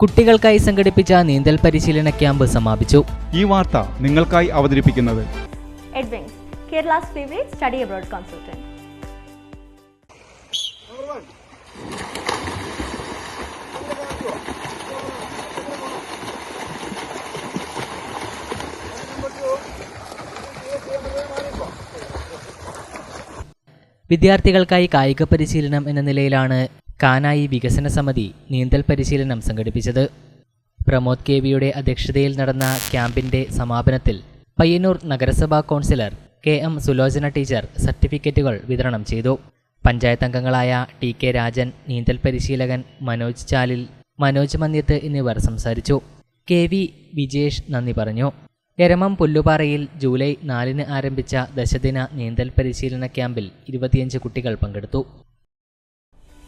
കുട്ടികൾക്കായി സംഘടിപ്പിച്ച നീന്തൽ പരിശീലന ക്യാമ്പ് സമാപിച്ചു ഈ വാർത്ത നിങ്ങൾക്കായി അവതരിപ്പിക്കുന്നത് Kerala's favorite study abroad consultant. വിദ്യാർത്ഥികൾക്കായി കായിക പരിശീലനം എന്ന നിലയിലാണ് കാനായി വികസന സമിതി നീന്തൽ പരിശീലനം സംഘടിപ്പിച്ചത്. പ്രമോദ് കെ വിയുടെ അധ്യക്ഷതയിൽ നടന്ന ക്യാമ്പിന്റെ സമാപനത്തിൽ പയ്യന്നൂർ നഗരസഭാ councillor K M Sulochana teacher സർട്ടിഫിക്കറ്റുകൾ വിതരണം ചെയ്തു. പഞ്ചായത്ത് അംഗങ്ങളായ ടി കെ രാജൻ നീന്തൽ പരിശീലകൻ മനോജ് ചാലിൽ മനോജ് മന്യത്ത് എന്നിവർ സംസാരിച്ചു. കെ വി വിജേഷ് നന്ദി പറഞ്ഞു. എരമം പുല്ലുപാറയിൽ ജൂലൈ നാലിന് ആരംഭിച്ച ദശദിന നീന്തൽ പരിശീലന ക്യാമ്പിൽ ഇരുപത്തിയഞ്ച് കുട്ടികൾ പങ്കെടുത്തു.